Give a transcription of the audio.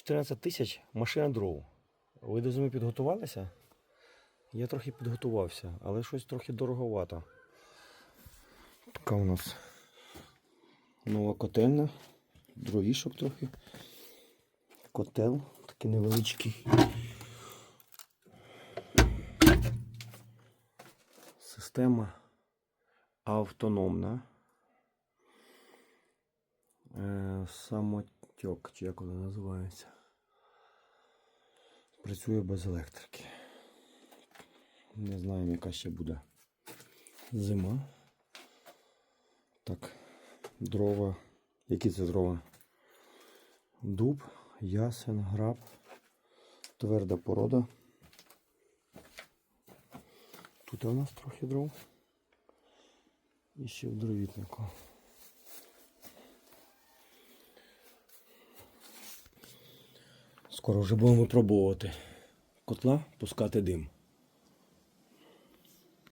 14 тисяч машина дров. Ви до зими підготувалися? Я трохи підготувався, але щось трохи дороговато. Така у нас нова котельня, дровішок трохи. Котел такий невеличкий. Система автономна. Е, самотьок, чи як вона називається. Працює без електрики. Не знаємо, яка ще буде зима. Так, дрова. Які це дрова? Дуб, ясен, граб, тверда порода. Тут у нас трохи дров. І ще в дровітнику. Скоро вже будемо випробовувати котла, пускати дим.